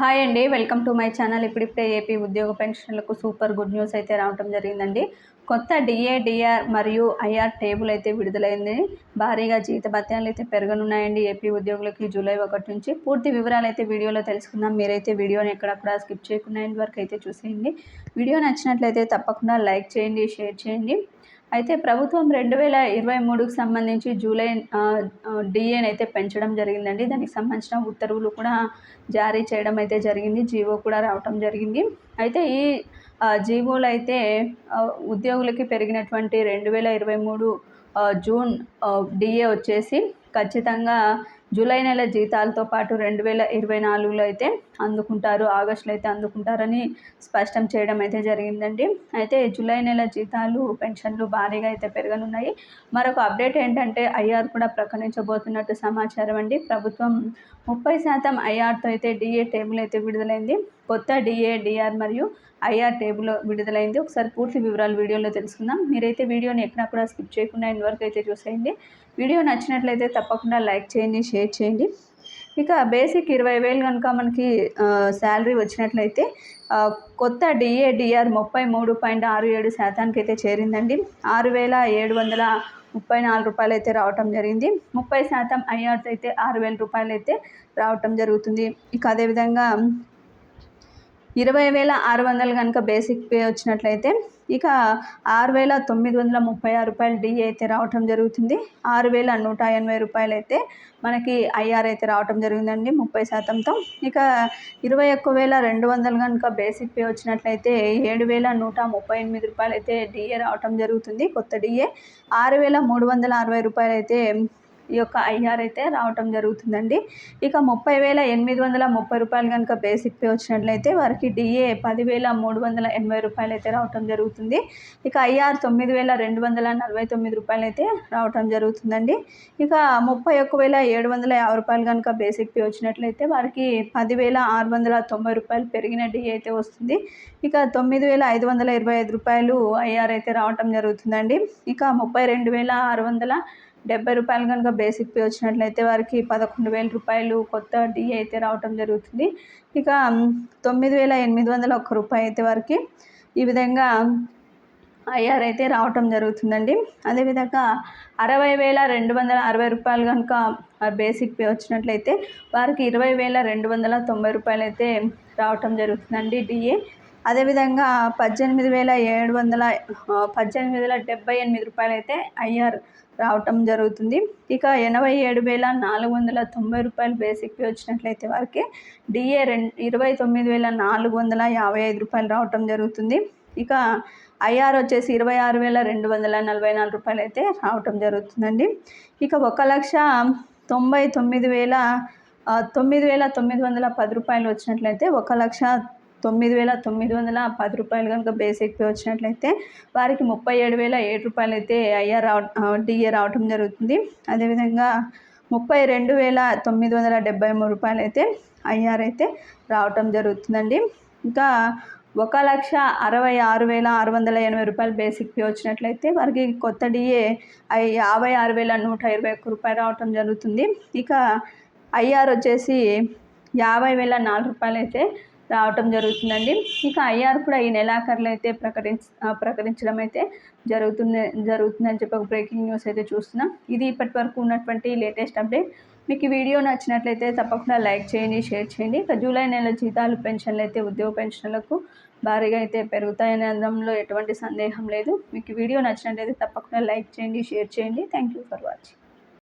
Hi అండి. Welcome to my channel. ఇప్పుడిప్పుడే AP ఉద్యోగ పెన్షన్లకు సూపర్ గుడ్ న్యూస్ అయితే రావటం జరిగిందండి. కొత్త డిఏ డిఆర్ మరియు ఐఆర్ టేబుల్ అయితే విడుదలైంది. భారీగా జీత భత్యాలు అయితే పెరగనున్నాయండి ఏపీ ఉద్యోగులకి జూలై ఒకటి నుంచి. పూర్తి వివరాలు అయితే వీడియోలో తెలుసుకుందాం. మీరైతే వీడియోని ఎక్కడక్కడ స్కిప్ చేయకుండా వరకు అయితే చూసేయండి. వీడియో నచ్చినట్లయితే తప్పకుండా లైక్ చేయండి షేర్ చేయండి. అయితే ప్రభుత్వం రెండు వేల ఇరవై మూడుకు సంబంధించి జూలై డిఏని అయితే పెంచడం జరిగిందండి. దానికి సంబంధించిన ఉత్తర్వులు కూడా జారీ చేయడం అయితే జరిగింది. జీవో కూడా రావటం జరిగింది. అయితే ఈ జీవోలు అయితే ఉద్యోగులకి పెరిగినటువంటి రెండు వేల ఇరవై మూడు జూన్ డిఏ వచ్చేసి ఖచ్చితంగా జూలై నెల జీతాలతో పాటు రెండు వేల ఇరవై నాలుగులో అయితే అందుకుంటారు ఆగస్టులో అయితే అందుకుంటారని స్పష్టం చేయడం అయితే జరిగిందండి. అయితే జూలై నెల జీతాలు పెన్షన్లు భారీగా అయితే పెరగనున్నాయి. మరొక అప్డేట్ ఏంటంటే ఐఆర్ కూడా ప్రకటించబోతున్నట్టు సమాచారం అండి. ప్రభుత్వం ముప్పై శాతం ఐఆర్తో అయితే డిఏ టేబుల్ అయితే విడుదలైంది. కొత్త డిఏ డిఆర్ మరియు ఐఆర్ టేబుల్ విడుదలైంది. ఒకసారి పూర్తి వివరాలు వీడియోలో తెలుసుకుందాం. మీరైతే వీడియోని ఎక్కడ కూడా స్కిప్ చేయకుండా ఇన్ వరకు అయితే చూసేయండి. వీడియో నచ్చినట్లయితే తప్పకుండా లైక్ చేయండి షేర్ చేయండి. ఇక బేసిక్ ఇరవై వేలు కనుక మనకి శాలరీ వచ్చినట్లయితే కొత్త డిఏడిఆర్ ముప్పై మూడు పాయింట్ ఆరు ఏడు శాతానికి అయితే చేరిందండి. ఆరు వేల ఏడు వందల ముప్పై నాలుగు రూపాయలు అయితే రావటం జరిగింది. ముప్పై శాతం ఐఆర్తో అయితే ఆరు వేల రూపాయలు అయితే రావటం జరుగుతుంది. ఇక అదేవిధంగా ఇరవై వేల ఆరు వందలు కనుక బేసిక్ పే వచ్చినట్లయితే ఇక ఆరు వేల తొమ్మిది వందల ముప్పై ఆరు రూపాయలు డి అయితే రావటం జరుగుతుంది. ఆరు వేల నూట ఎనభై రూపాయలు అయితే మనకి ఐఆర్ అయితే రావటం జరిగిందండి ముప్పై శాతంతో. ఇక ఇరవై ఒక్క వేల రెండు వందలు కనుక బేసిక్ పే వచ్చినట్లయితే ఏడు వేల నూట ముప్పై ఎనిమిది రూపాయలు అయితే డిఏ రావటం జరుగుతుంది. కొత్త డిఏ ఆరు వేల మూడు వందల అరవై రూపాయలు అయితే ఈ యొక్క ఐఆర్ అయితే రావటం జరుగుతుందండి. ఇక ముప్పై వేల ఎనిమిది వందల ముప్పై రూపాయలు కనుక బేసిక్ పే వచ్చినట్లయితే వారికి డిఏ పదివేల మూడు వందల ఎనభై రూపాయలు అయితే రావటం జరుగుతుంది. ఇక ఐఆర్ తొమ్మిది వేల రెండు వందల నలభై తొమ్మిది రూపాయలు అయితే రావటం జరుగుతుందండి. ఇక ముప్పై ఒక్క వేల ఏడు వందల యాభై రూపాయలు కనుక బేసిక్ పే వచ్చినట్లయితే వారికి పదివేల ఆరు వందల తొంభై రూపాయలు పెరిగిన డిఏ అయితే వస్తుంది. ఇక తొమ్మిది వేల ఐదు వందల ఇరవై ఐదు రూపాయలు ఐఆర్ అయితే రావటం జరుగుతుందండి. ఇక ముప్పై రెండు వేల ఆరు వందల డెబ్బై రూపాయలు కనుక బేసిక్ పే వచ్చినట్లయితే వారికి పదకొండు వేల రూపాయలు కొత్త డిఏ అయితే రావటం జరుగుతుంది. ఇక తొమ్మిది వేల ఎనిమిది వందల ఒక్క రూపాయి అయితే వారికి ఈ విధంగా ఐఆర్ అయితే రావటం జరుగుతుందండి. అదేవిధంగా అరవై వేల రెండు వందల అరవై రూపాయలు కనుక బేసిక్ పే వచ్చినట్లయితే వారికి ఇరవై వేల రెండు వందల తొంభై రూపాయలు అయితే రావటం జరుగుతుందండి డిఏ అదేవిధంగా పద్దెనిమిది వేల ఏడు వందల పద్దెనిమిది వేల డెబ్బై ఎనిమిది రూపాయలు అయితే ఐఆర్ రావటం జరుగుతుంది. ఇక ఎనభై ఏడు వేల నాలుగు వందల తొంభై రూపాయలు బేసిక్ పే వచ్చినట్లయితే వారికి డిఏ రెండు ఇరవై తొమ్మిది వేల నాలుగు వందల యాభై ఐదు రూపాయలు రావటం జరుగుతుంది. ఇక ఐఆర్ వచ్చేసి ఇరవై ఆరు వేల రెండు వందల నలభై నాలుగు రూపాయలు అయితే రావటం జరుగుతుందండి. ఇక ఒక లక్ష తొంభై తొమ్మిది వేల తొమ్మిది వేల తొమ్మిది వందల పది రూపాయలు వచ్చినట్లయితే ఒక లక్ష తొమ్మిది వేల తొమ్మిది వందల పది రూపాయలు కనుక బేసిక్ పే వచ్చినట్లయితే వారికి ముప్పై ఏడు వేల ఏడు రూపాయలు అయితే ఐఆర్ రావ డిఏ రావటం జరుగుతుంది. అదేవిధంగా ముప్పై రెండు వేల తొమ్మిది వందల డెబ్బై మూడు రూపాయలు అయితే ఐఆర్ అయితే రావటం జరుగుతుందండి. ఇంకా ఒక లక్ష అరవై ఆరు వేల ఆరు వందల ఎనభై రూపాయలు బేసిక్ పే వచ్చినట్లయితే వారికి కొత్త డిఏ యాభై ఆరు వేల నూట ఇరవై ఒక్క రూపాయలు రావటం జరుగుతుంది. ఇక ఐఆర్ వచ్చేసి యాభై వేల నాలుగు రూపాయలు అయితే రావటం జరుగుతుందండి. ఇక ఐఆర్ కూడా ఈ నెలాఖరులో అయితే ప్రకటించ ప్రకటించడం అయితే జరుగుతుంది జరుగుతుందని చెప్పి ఒక బ్రేకింగ్ న్యూస్ అయితే చూస్తున్నాం. ఇది ఇప్పటి వరకు ఉన్నటువంటి లేటెస్ట్ అప్డేట్. మీకు ఈ వీడియో నచ్చినట్లయితే తప్పకుండా లైక్ చేయండి షేర్ చేయండి. ఇక జూలై నెల జీతాలు పెన్షన్లు అయితే ఉద్యోగ పెన్షన్లకు భారీగా అయితే పెరుగుతాయనే అనడంలో ఎటువంటి సందేహం లేదు. మీకు వీడియో నచ్చినట్లయితే తప్పకుండా లైక్ చేయండి షేర్ చేయండి. Thank you for watching.